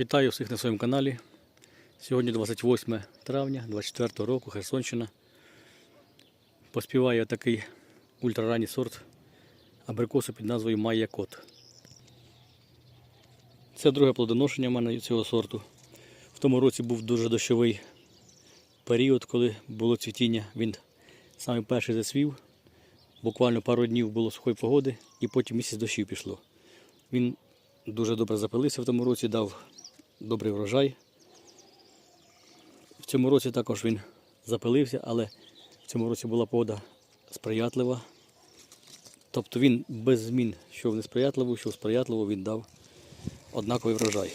Вітаю всіх на своєму каналі. Сьогодні 28 травня 24 року, Херсонщина. Поспіває такий ультраранній сорт абрикосу під назвою Майя Кот. Це друге плодоношення в мене цього сорту. В тому році був дуже дощовий період, коли було цвітіння. Він саме перший засвів. Буквально пару днів було сухої погоди і потім місяць дощів пішло. Він дуже добре запилився в тому році, дав добрий врожай. В цьому році також він запилився, але в цьому році була погода сприятлива. Тобто він без змін, що в несприятливу, що в сприятливу, він дав однаковий врожай.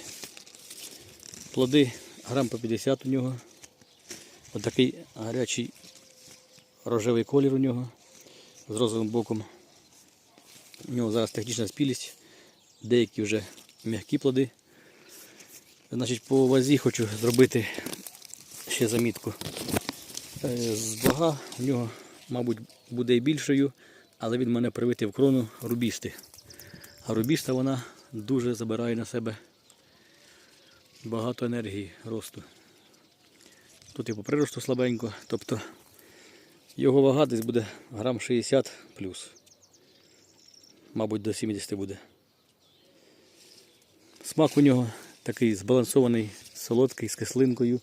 Плоди грам по 50 у нього. Отакий гарячий рожевий колір у нього з розовим боком. У нього зараз технічна спілість, деякі вже м'які плоди. Значить, по вазі хочу зробити ще замітку. Е, З вага у нього, мабуть, буде і більшою, але він мене привитий в крону рубісти. А рубіста вона дуже забирає на себе багато енергії росту. Тут і по приросту слабенько, тобто його вага десь буде грам 60 плюс. Мабуть, до 70 буде. Смак у нього такий збалансований, солодкий, з кислинкою.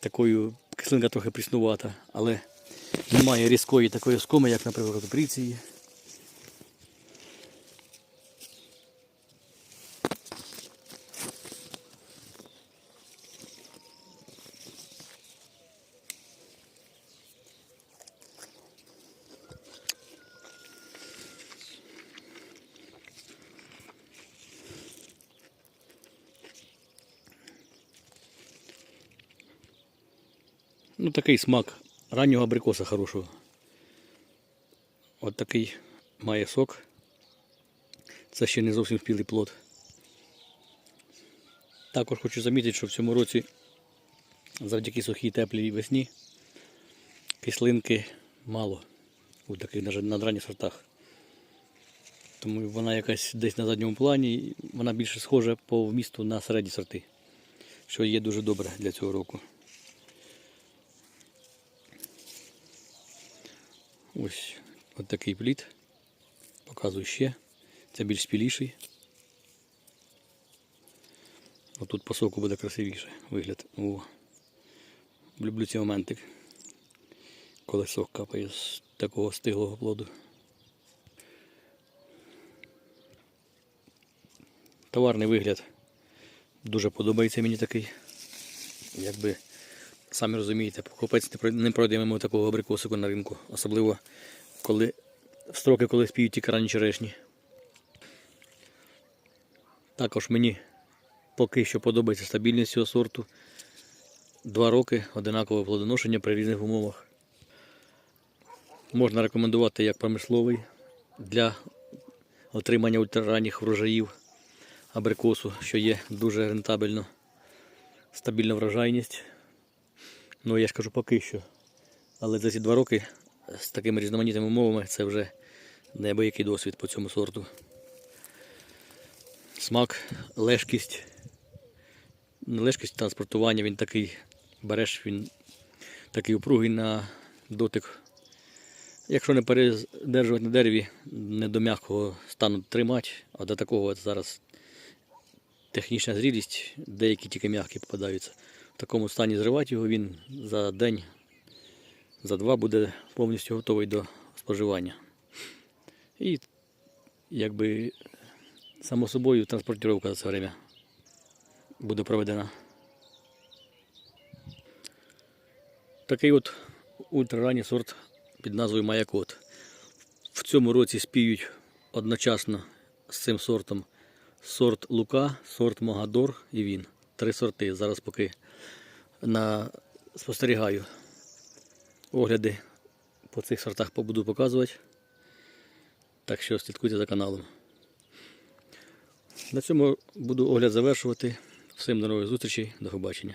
Такою кислинка трохи пріснувата, але немає різкої такої скоми, як, наприклад, у пріції. Ну, такий смак раннього абрикоса хорошого. От такий має сок. Це ще не зовсім спілий плод. Також хочу замітити, що в цьому році завдяки сухій теплій весні кислинки мало у таких навіть сортах. Тому вона якась десь на задньому плані, вона більше схожа по вмісту на середні сорти, що є дуже добре для цього року. Ось от такий плід. Показую ще. Це більш спіліший. Отут по соку буде красивіше вигляд. О. Люблю ці моменти, коли сок капає з такого стиглого плоду. Товарний вигляд дуже подобається мені такий. Якби самі розумієте, покупець не прой- пройде мимо такого абрикосику на ринку, особливо коли в строки, коли спіють тільки ранні черешні. Також мені поки що подобається стабільність цього сорту. Два роки одинакове плодоношення при різних умовах. Можна рекомендувати як промисловий для отримання ультраранніх врожаїв абрикосу, що є дуже рентабельно. Стабільна врожайність. Ну, я ж кажу поки що. Але за ці два роки з такими різноманітними умовами це вже неабиякий досвід по цьому сорту. Смак, легкість. Не легкість транспортування, він такий, береш, він такий упругий на дотик. Якщо не передержувати на дереві, не до м'якого стану тримати, а до такого зараз технічна зрілість, деякі тільки м'які попадаються. В такому стані зривати його він за день, за два буде повністю готовий до споживання. І якби само собою транспортировка за це время буде проведена. Такий от ультраранній сорт під назвою Маякот. В цьому році спіють одночасно з цим сортом сорт Лука, сорт Могадор і він. Три сорти. Зараз поки на спостерігаю огляди по цих сортах буду показувати. Так що слідкуйте за каналом. На цьому буду огляд завершувати. Всім до нових зустрічей, до побачення.